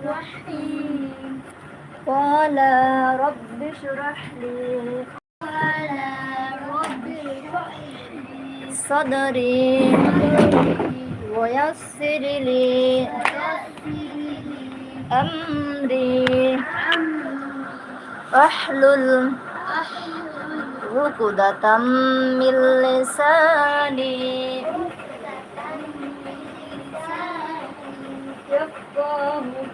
الرحيم قال رب اشرح لي قال رب اشرح لي صدري ويسر لي أمري أحلل عقدة من لساني يفقه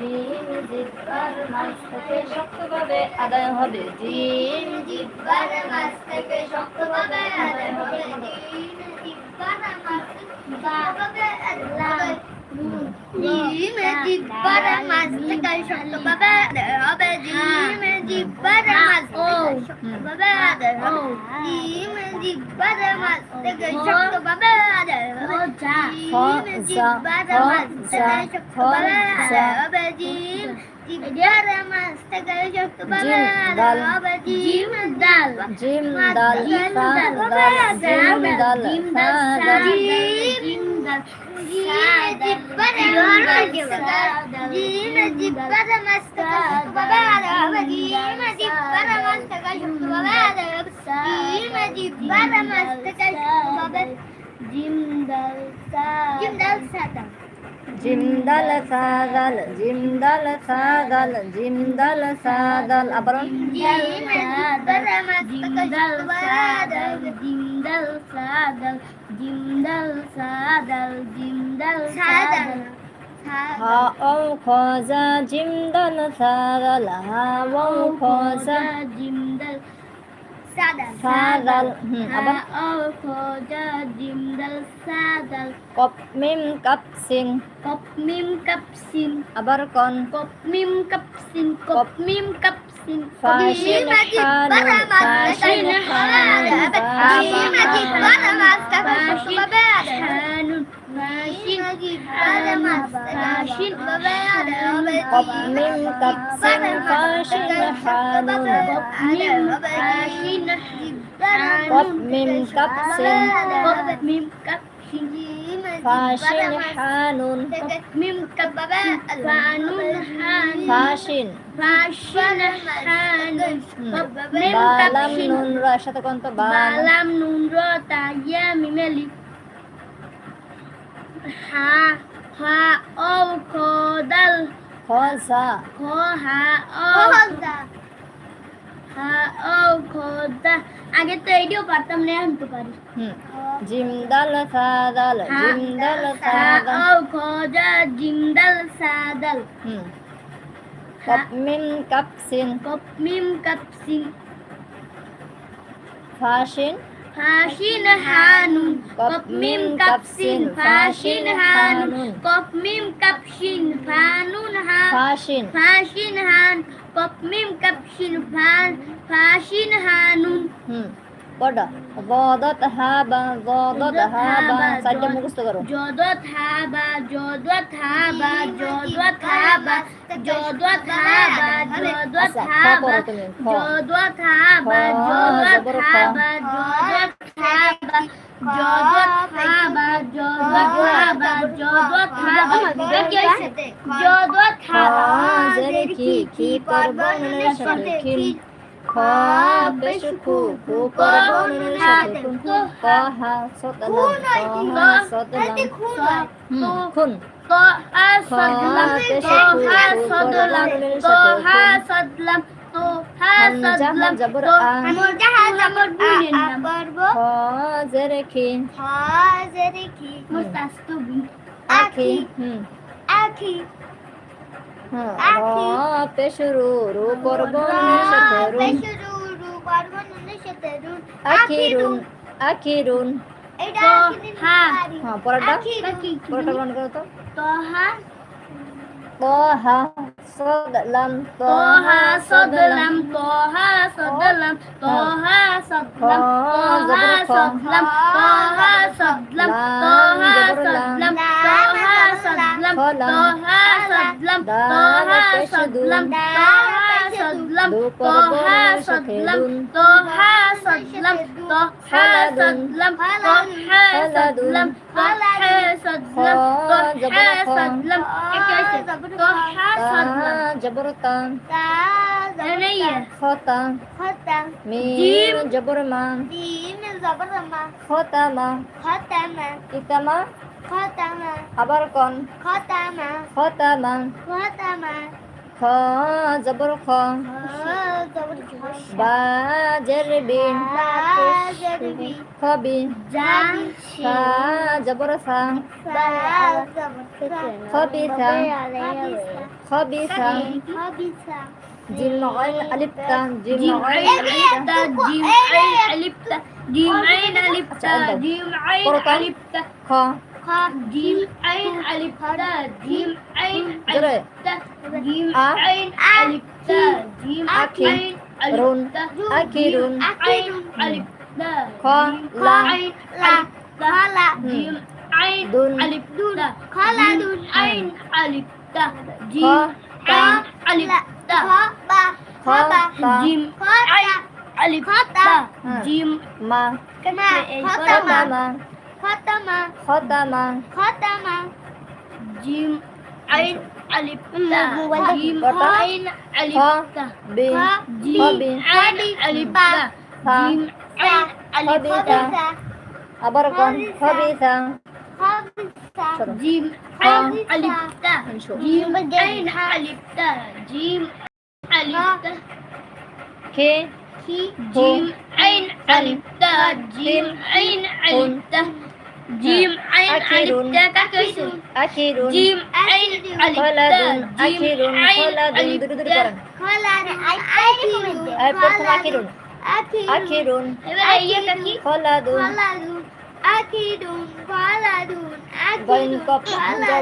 gym জিব্বার মাছ থেকে শক্তভাবে আদায় হবে জিম জিব্বার মাছ থেকে শক্তভাবে আদায় হবে জিম জিব্বার মাছ শক্তভাবে আদায় জিম জিব্বার মাছ থেকে শক্তভাবে আদায় হবে জিম জিব্বার মাছ থেকে শক্তভাবে আদায় হবে জিম জিব্বার মাছ থেকে শক্তভাবে আদায় হবে জিম জিম দাল জিম দাল সা দাল জিম দাল সা দাল জিম দাল জিব্বার জিম জিব্বার মাছ থেকে শক্তভাবে আদায় হবে জিম জিব্বার মাছ থেকে শক্তভাবে আদায় হবে জিম জিব্বার মাছ থেকে শক্তভাবে জিম দাল সা সাদা জিম দাল সা সা সা আবার ও খজা জিম দাল সা সা আবার কপ মিম কাপ সিন Kop mim kapsin আবার কন Kop mim kapsin Fashin Kop mim kap sin Kop mim kapsin fashin hanun mim kababa fanun han fashin fashin hanun mim বালাম kapsin নুন র এর সাথে কোন তো বালাম balam nun ro ta o ko dal খজা ko ha o ha o ko da আগে তো এইটাও পারতাম না এখন তো পারি হুম জিম দাল সা দাল জিম দাল সা দাল ha o ko da jimdal sadal হুম কপ মিম কাপ সিন kop mim kapsin ফাশিন Fashin hanun kop ميم kapsin فاشين hanun kop ميم kapsin فانون ha فاشين فاشين han kop ميم kapsin فان فاشين হুম পড়া গদত হাবা গদত হাবা সাইডটা মুখস্থ করো jodot আচ্ছা, খ haba পড়ো তুমি, খ। jodot haba খ, jodot জবর খ। haba jodot haba jodot haba jodot haba jodot haba দেখি হইছে haba জেরে কি কি পর্বনের সাথে খিল খ পেশ খু খু পর্বনের সাথে খুন ক হা সতলাম ক হা সতলাম হুম খুন তো হা সদলাম তো হতে শুরু রু করব আখিরুন আখিরুন এটা হ্যাঁ হ্যাঁ পরোটা পরোটা গ্রহণ করো তো। তো হ্যাঁ। সদলাম তোহা সদলাম তোহা সদলাম তোহা সদলাম তোহা সদলাম তোহা সদলাম তোহা সদলাম তোহা সদলাম তোহা সদলাম তোহা সদলাম তোহা সদলাম صدلم طه صدلم طه صدلم طه صدلم طه صدلم طه صدلم طه صدلم طه صدلم جبرتان ثانية ختم ختم ميم جبرما ميم جبرما ختما ختما كتما ختما أبركن ختما ختما ختما খ জবর খ বা জের বিন খবি সা জবর সা খবি সা খবি সা جيم عين ألف تا جيم عين ألف تا جيم عين ألف تا جيم عين ألف تا جيم عين ألف تا خ খা ডিম আইন আলিফ তা ডিম আইন আলিফ তা ডিম আইন আলিফ তা ডিম আইন আলিফ তা আকিরুন আইন আলিফ তা খা লা আইন আলিফ তা লা ডিম আইন আলিফ তা খালাদুন আইন আলিফ তা ডিম আইন আলিফ তা খা খা ডিম আইন আলিফ তা ডিম মা কেনা খা মা ختم ختم ختم جيم عين ألف تا جيم عين ألف تا جيم عين ألف تا جيم عين ألف تا أبركم خبيث جيم عين ألف تا جيم عين ألف تا جيم ألف تا كي جيم عين ألف تا جيم عين ألف تا জিম আইন আলিফতা কাকে হইছে আখিরুন জিম আইন খলাদুন আখিরুন খলাদুন দুটো দুটো করেন খলাদুন আইন প্রথম আখিরুন আখিরুন আখিরুন খলাদুন খলাদুন গোইন কপ হামজা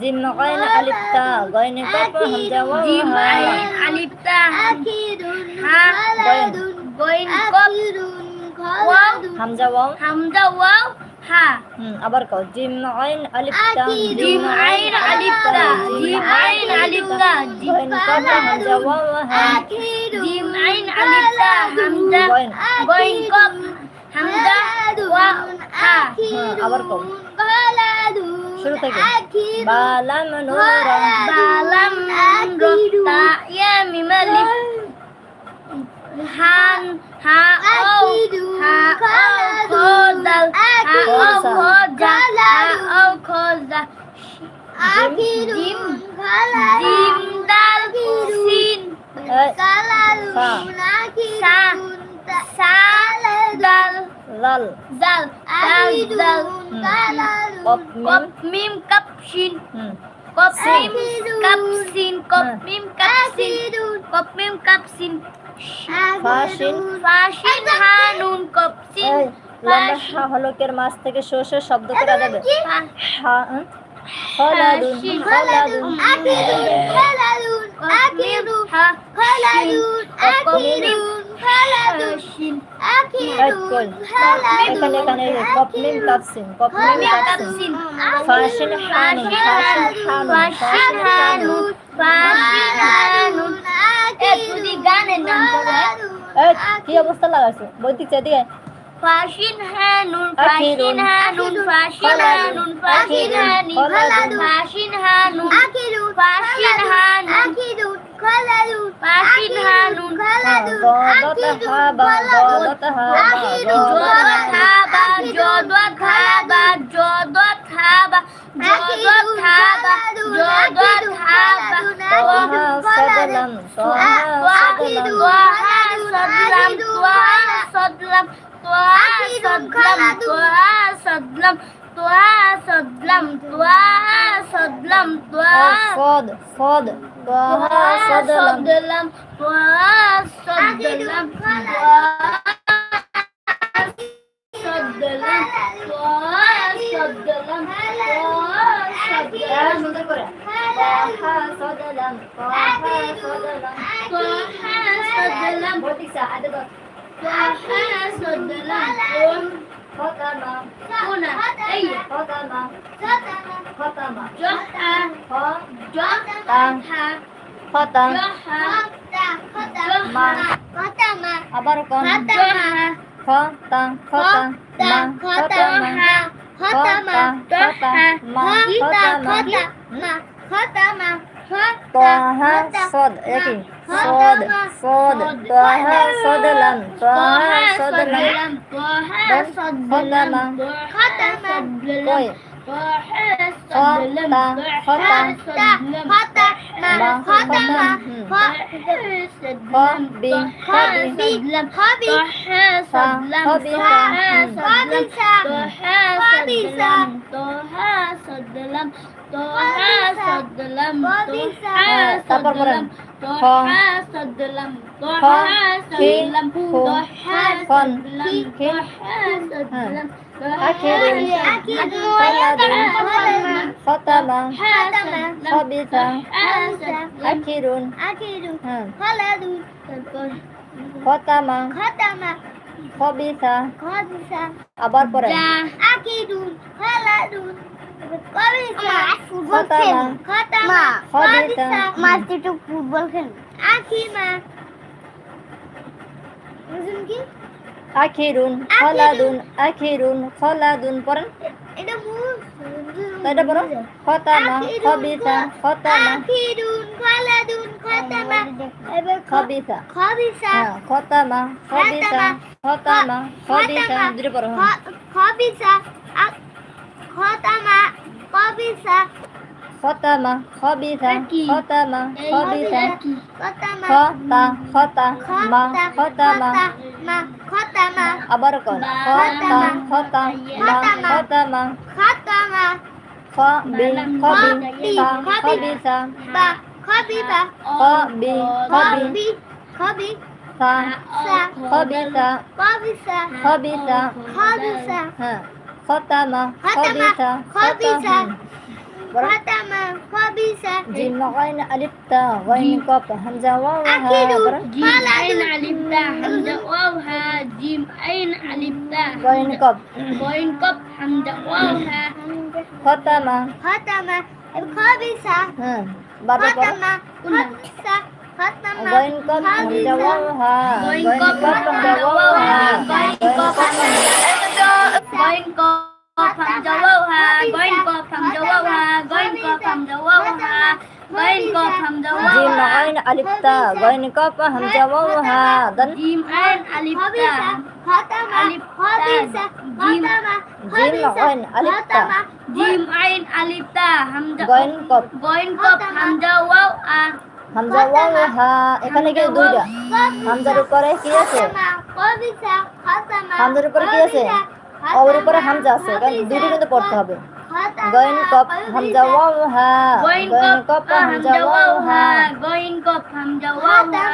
জিম غين ألف تاء غين كاف همزة واو جيم غين ألف تاء أكيد ولد غين أكيد واو همزة واو همزة واو হা। আবার কও জিম আইন আলিফ তা জিম আইন আলিফ তা জিম আইন আলিফ তা জিম কাফ হামজা ওয়া ওয়া হা জিম আইন আলিফ তা হামজা গোইন কাফ হামজা ওয়া হা। আবার কও। suruh tega. Balam menurun, balam menurun, tak ya mimeli. Han, ha, oh, ha, oh, kodal, ha, oh, kodal, ha, oh, kodal. Jim, jim, jim, dal, sin, eh, sa, sa, জাল জাল জাল মিম কাপ শিন কপ মিম কপ মিম কাপ কপ মিম কাপ সিন ফাশিন ফাশিন হানুন হলকের মাছ থেকে শো শো শব্দ করা যাবে। হলাদুন হলাদুন। হলাদুন হলাদুন ফাশিন এখানে এখানে এই যে কপ মিম কাপসিন কপ মিম মিম কাপ কাপসিন সিন ফাশিন হানুন ফাশিন হানুন ফাশিন হানুন ফাশিন হানুন গানের নাম কি অবস্থা লাগাইছো? বৈদিক চাইদিকে ফাশিন হানুন। ফাশিন হানুন ফাশিন হানুন ফাশিন হানি খলাদুন। ফাশিন হানুন আখিরুন ফাশিন হানুন যদথবা যদথবা যদথবা যদথবা যদথবা যদথবা যদথবা সদলম সদলম সদলম সদলম সদলম তোয়া সদলাম তোয়া সদলাম তোয়া সদ সদ তোয়া সদলাম তোয়া সদলাম তোয়া সদলাম তোয়া সদলাম তোয়া সদলাম তোয়া সদলাম তোয়া সদলাম طه صاد لام বলতিস আদে তো খতামা খতামা খতামা খতাম আবার কোন খতা খতা মা খতামা খতা খতা মা খতামা طه صاد একই صاد صاد طه صدلا طه صدلا طه صدلا ختم طه صدلا খবিসা আখিরুন হ্যাঁ। খতামা খাতামা খবিসা আবার পরে আকিদুন খালাদুন মাস্তি তো ফুটবল খেল আকিমা বুঝুন কি আখিরুন খলাদুন আখিরুন খলাদুন পড়েন এটা এটা পড়ো খতামা খবিসা খতামা আকিদুন খালাদুন খাতামা এবার খবিসা খবিসা খতামা খবিসা খতামা খবিসা দুটো পড়ো খবিসা খতামা কবিসা খতামা খবিসা খতামা খবিসা। খতা খতা মা খতামা। খতামা আবার কোন খতা খতা মা খতামা। খতামা। খবি খবি খবিসা। বা খবিবা। খবি খবি। খবি খবিসা। কবিসা খবিসা। খবিসা। হ্যাঁ। ختم خبث خبث ختم خبث جيم غين ألف تاء غين قاف همزة واو ها جيم عين ألف همزة واو ها جيم عين ألف غين قاف غين قاف همزة واو ها ختم ختم خبيثة ختم خبث Going cup, the going go from the woha, going go from the woha, going go from the woha. Goin ko ham jawaha. Jim ain alif ta. Goin ko pa ham jawaha. Gan. Jim ain alif ta. Khatama. Alif ta. Jim. Jim ain alif ta. Jim ain alif ta. Ham Goin ko. Goin ko ham jawaha. Hamza ওয়াহা এখানে কি দুইটা হামজার উপরে কি আছে হামজার উপরে কি আছে ওর উপরে হামজা আছে দুটো কিন্তু পড়তে হবে। গয়েন কপ হামজা ওয়াও হা গয়েন কপ হামজা ওয়াও হা। গয়েন কপ হামজা ওয়াও হা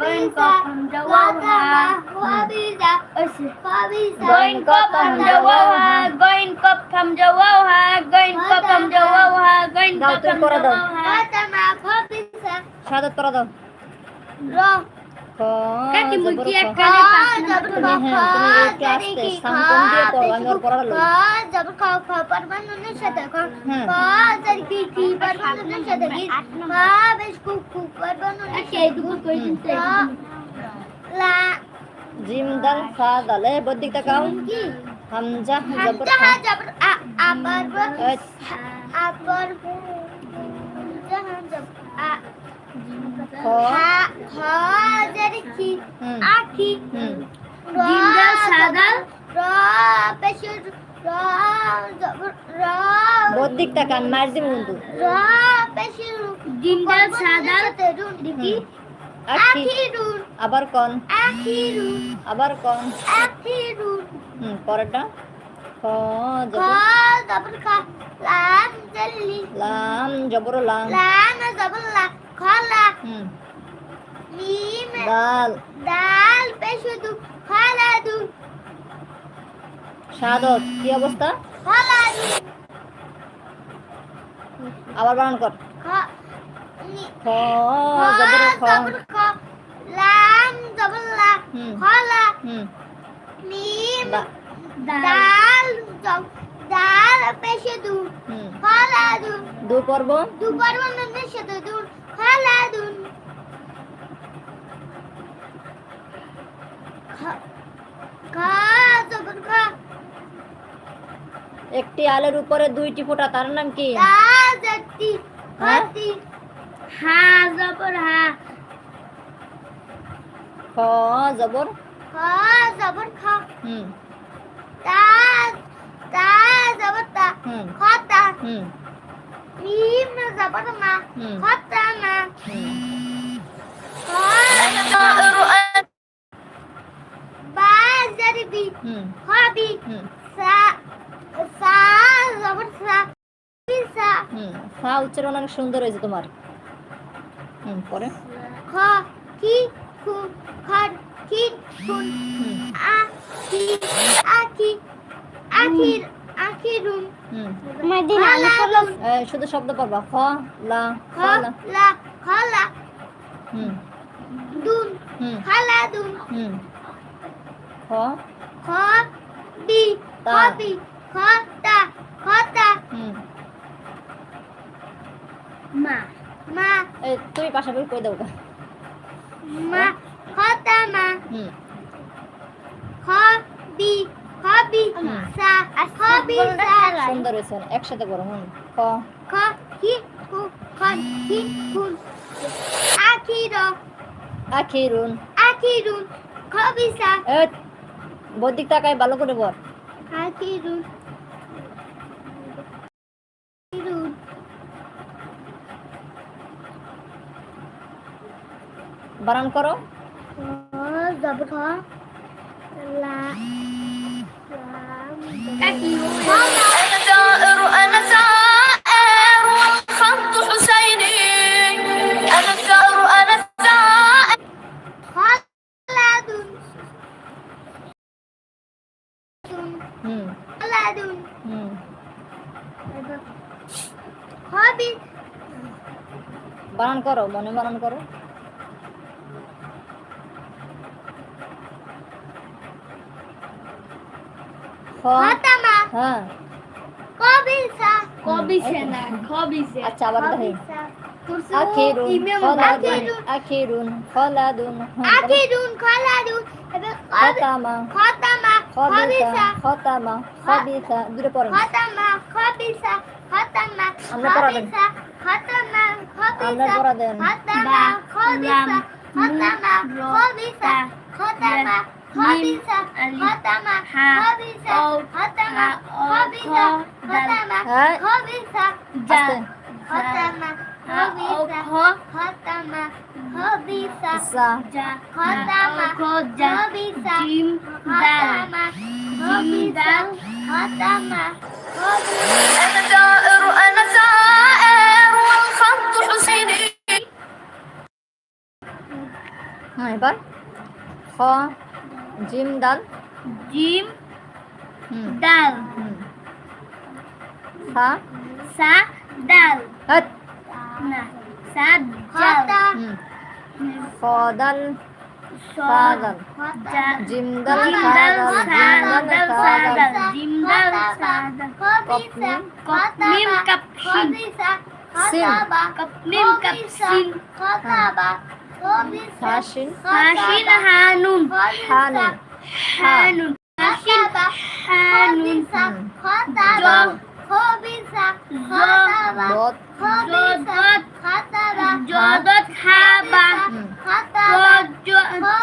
গয়েন কপ হামজা ওয়াও হা গয়েন কপ হামজা ওয়াও হা। গয়েন কপ হামজা হা কপ হামজা হা কপ হামজা হা দাও খ কাকি জবর মুখি খ। একটা নে পাঁচ নাম্বার তুমি হ্যাঁ তুমি একটু আস্তে সামকন দিয়ে পড়ো আমি ওর পড়ালো জবর খ খ পরমাণুর সাথে খ হ্যাঁ। খ জর কি কি পরমাণুর সাথে কি খ বেশ কু কু পরমাণুর সাথে খ লা জিম দাল ফা দাল এ বদিক তাকাও কি হামজা জবর হামজা খা জবর আ আবার এ, আবার হামজা জবর আ খ হা খ হুম। আখি। জিন্দা সাদা? র পেশ র র বদ্দিক তাকে আমি মার র পেশি রু জিম ডাল সা ডাল সাথে রুন দেখি। আখি। আখিরুন আবার কন। আখিরুন আবার কন। আখিরুন হুম পরেরটা। খ জবর। খা লাম জল্লি লাম জবর লাম। লাম জবর লা খলা হুম। মিম দাল দাল পেশি দু খলা দু শাহাদত কি অবস্থা? খলা আবার বানান কর। খ খ জবর খ লাম জবর লা। খলা মিম দা- দাল দাল পেশি দু খলা দু দু পর্ব। দু পরমাণুদের সাথে দূর খলা দুন খ- খা জবর খা একটি আলের উপরে দুইটি ফোঁটা তার নাম কি? জবর জবর। খা জবর খা হুম। তা তা জবর তা হুম। খতা হুম। মিম জবর মা মা হুম। খা বা জরবি হুম। খাবি সা সা জবর সা সা হুম ফা উচ্চারণ অনেক সুন্দর হয়েছে তোমার। হুম পরে। খ কি খু খর কি খুন আ কি আখির আখিরুন। মদিনা আলফালফ এ, শুধু শব্দ পড়বা। খ লা খ লা খলা খলা হুম। দুন হুম। খালা দুন। হুম। খ খ খতা খতা মা মা তুমি পাশাপাশি কই দাও। মা খতা মা হুম খবি। সা খবি সা সুন্দর হয়েছে একসাথে করো হুম খ খ কি খু খন কি খুন আখির আখিরুন আখিরুন খবিসা বৈদিক তাকায় ভালো করে বল। বারণ করো। কাকি বানান করো মনে বানান করো হ্যাঁ। কবিসা। কবিছে না খবিছে আচ্ছা আবার দেখি। আখিরুন আখিরুন। আখিরুন খলাদুন আখিরুন খলাদুন। খতামা। খতামা খবিসা। খতামা খবিসা। দূরে পড়ো। খতামা কবিসা খতামা আমরা পড়া দেন। কবিসা খতামা। আমরা কবিসা পড়া দেন। খতামা কবিসা খতামা হ্যাঁ এবার খ জিম দাল জিম ডাল। সা? সা ডাল। হট না সা ডাল। সাদাল যা জিম দাল জিম সাদাল জিম দাল ডাল জিম ডাল সা ডাল। কবিসা মিম কাপ সিন সিন। কাপ মিম কাপ সিন খতাবা কবিসা হাসিন হাসিন হানুন হানুন হানুন হাসিন হানুন জব খবিসা খতাবা খবিসা খতাবা জদত খাবা খতাবা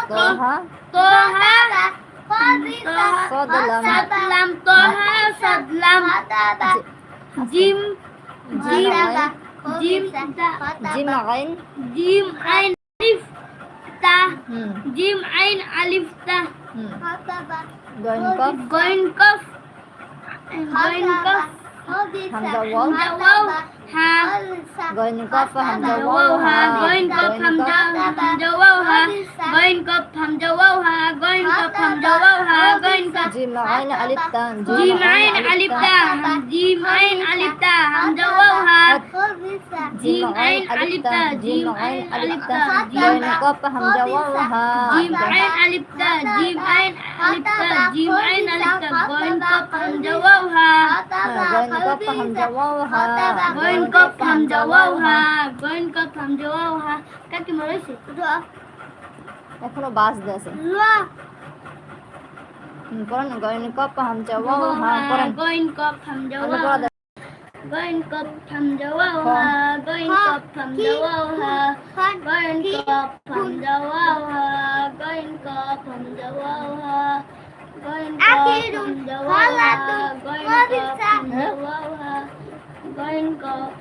তোহা তোহা খবিসা সাদলাম তোহা সাদলাম জিম জিম জিম জিম আইন জিম আইন তা জিম আইন আলিফ তা। গয়নকফ। গয়নকফ। গয়নকফ। হামজা ওয়াও। হামজা ওয়াও হা গইন কফ হামজা ওয়াও ওয়াও হা হা গইন কফ হামজা হামজা ওয়াও হা গইন কফ হামজা ওয়াও হা গইন কফ হামজা ওয়াও হা গইন কফ জিম আইন আলিফ তা জিম আইন আলিফ তা জিম আইন আলিফ তা হামজা ওয়াও হা জিম আইন আলিফ তা জিম আইন আলিফ তা গইন কফ হামজা ওয়াও হা জিম আইন আলিফ তা জিম আইন আলিফ তা জিম আইন আলিফ তা গইন কফ হামজা ওয়াও হা গইন কফ হামজা ওয়াও হা গইন কফ হামজা ওয়াও হা গইন কফ হামজা ওয়াও হা কাকি মরাইছে এখনও বাস আছে হুম, পড়েন গইন কফ হামজা ওয়াও হা পড়েন গইন কফ হামজা আমি ওয়াও পড়া দেব। গইন কফ হামজা ওয়াও হা গইন কফ হামজা ওয়াও হা গইন কফ হামজা ওয়াও হা গইন কফ হামজা ওয়াও হা গইন কফ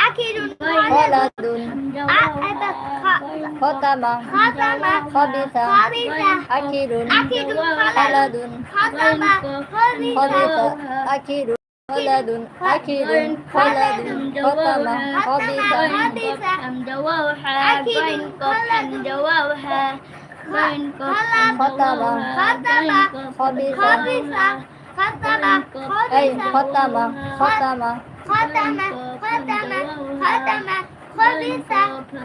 আখিরুন, হামজা ওয়াও হা হালাতুন, গইন ওয়াবিসা। কফ হামজা ওয়াও হা গইন কফ হামজা ওয়াও হা খতা সুন্দরভাবে খতামা আবার কর খলাদুন খতামা আখিরুন খলাদুন খতামা খবিসা আখিরুন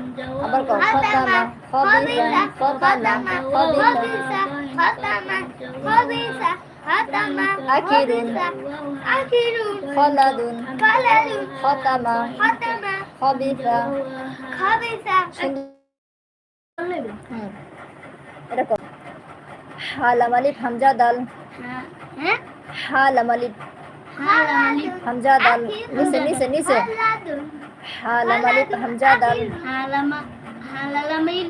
খলাদুন খবিসা আখিরুন খলাদুন আখিরুন খলাদুন খতামা খবিসা এই খতামা খলাদুন খলাদুন খতামা খতামা খবিসা খাবিসা সুন্দর হুম। এটা কর। হালাম আলিফ হামজা দাল হালাম আলিফ হামজা দাল নিচে নিচে নিচে। হালাম আলিফ হামজা দাল হালাম আলিফ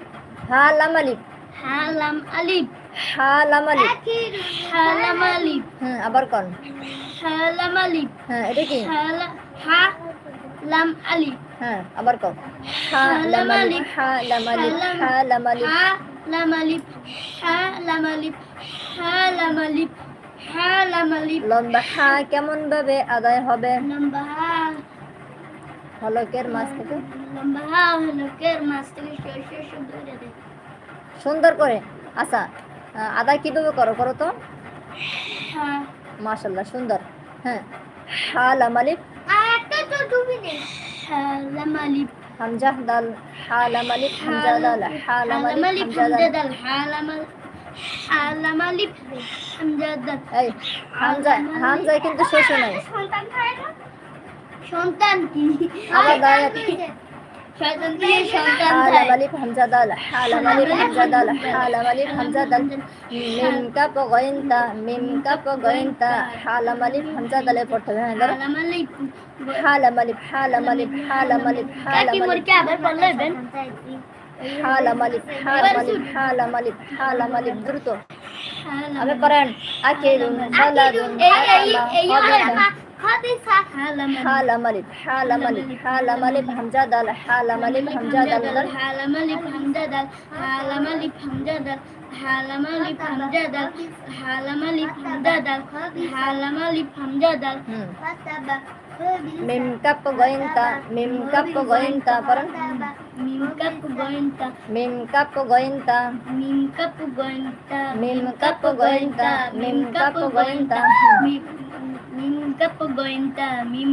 হালাম আলিফ হালাম আলিফ হুম আবার কর হালাম হ্যাঁ এটা কি? হা লাম আলিফ হ্যাঁ আবার কর হালাম আলিফ হালাম আলিফ হালাম আলিফ হা লাম আলিফ হা লাম আলিফ হা লাম আলিফ হা লাম আলিফ লম্বা হা। কেমন ভাবে আদায় হবে লম্বা হা হলকের মাছ থেকে লম্বা হলকের মাছ থেকে সুন্দর করে? আচ্ছা আদায় কীভাবে করো করো তো? হা মাশাল্লাহ সুন্দর। হ্যাঁ। হা লাম আলিফ হামজা দাল হালাম আলিফ হামজা দাল আলিফ আলিফ হামজা দাল। হালাম আলিফ হামজা দাল। এই হামজা হামজা কিন্তু শেষ নাই। সন্তান সন্তান কি? আবার দাঁড়ায় শয়তান দিয়ে সন্তান হালাম খায় আলিফ হামজা দাল হালাম আলিফ হামজা দাল হালাম আলিফ হামজা দাল মিম কাপ গয়ন্তা মিম কাপ গয়ন্তা হালাম আলিফ হামজা দালে পড়তে হবে হ্যাঁ ধরো হালাম আলিফ হালাম আলিফ হালাম আলিফ হালাম আলিফ হালাম কাকি আলিফ মোরকে আবার বললেন হালাম আলিফ হালাম আলিফ হালাম আলিফ হালাম আলিফ দ্রুত আমি পড়েন আকিরুন খালাদুন এই এই এই খাবিসা খাবিসা হালাম হালাম আলিফ হালাম আলিফ হালাম আলিফ হামজা দাল হালাম আলিফ হামজা দাল দাল হালাম আলিফ হামজা দাল হালাম আলিফ হামজা দাল হালাম আলিফ হামজা দাল হালাম আলিফ হামজা দাল হালাম আলিফ হামজা দাল হুম খাতাবা মিম কাপ গয়ন্তা মিম কাপ গয়ন্তা পড়েন মিম কাপ গোয়েন্তা মিম কাপ গয়ন্তা মিম কাপ গোয়েন্তা মিম কাপ গয়ন্তা মিম কাপ গয়ন্তা মিম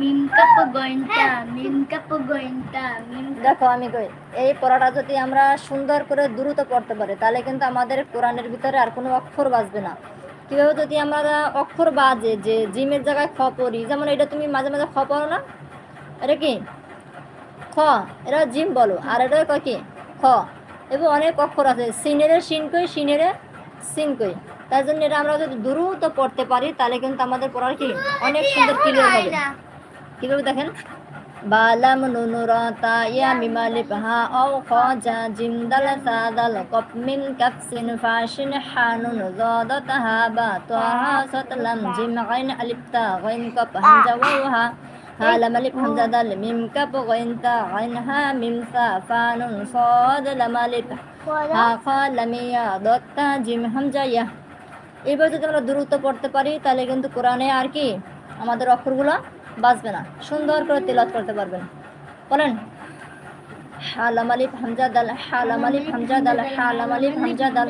মিম কাপ গোয়েন্তা মিম কাপ গোয়েন্তা দেখো আমি এই পড়াটা যদি আমরা সুন্দর করে দ্রুত পড়তে পারি, তাহলে কিন্তু আমাদের কোরআনের ভিতরে আর কোনো অক্ষর বাজবে না। কীভাবে যদি আমরা অক্ষর বাজে, যে জিমের জায়গায় খ পড়ি, যেমন এটা তুমি মাঝে মাঝে খ পড়ো না? এটা কি? খ, এটা জিম বলো, আর এটা কয় কি? খ। এবং অনেক অক্ষর আছে, সিনেরে সিন কই, সিনেরে সিন কই। তার জন্য এটা আমরা যদি দ্রুত পড়তে পারি, তাহলে কিন্তু আমাদের পড়ার কি? অনেক সুন্দর ক্লিয়ার হবে। কীভাবে দেখেন? বালাম নুনুরতা ইয়া মিমালি পাহা ও খজা জিমদাল সাদাল কপ মিন কাফসিন ফাশিন হানুন জাদাতাহা বা তাহা সাতলাম জিম গাইন আলিফতা গাইন কপ হামজা ওয়াহা হালাম আলিফ হামজা দাল মিম কাপ গাইন তা গাইন হা মিম সা ফানুন সাদ লাম আলিফ হা খালাম ইয়া দত্তা এবার যদি আমরা দ্রুত পড়তে পারি তাহলে কিন্তু কোরআনে আর কি আমাদের অক্ষরগুলো বাঁচবে না। সুন্দর করে তেলাত করতে পারবেন। বলেন হালাম আলিফ হামজা দাল হালাম আলিফ হামজা দাল হালাম আলিফ হামজা দাল।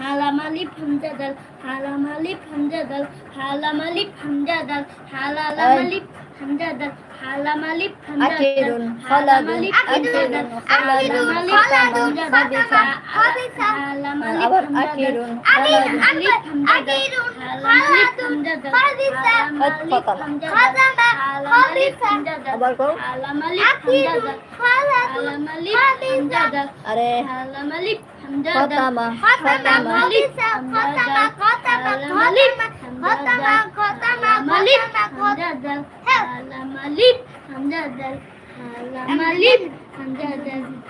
হালাম আলিফ হামজা দাল হালাম আলিফ হামজা দাল হালাম আলিফ হামজা দাল হালাম আলিফ হামজা দাল। আকিরুন আকিরুন, ختم ختم ختم ختم ختم ختم ختم হামজা দাল খাবিসা। হালাম আলিফ খাতামা। হামজা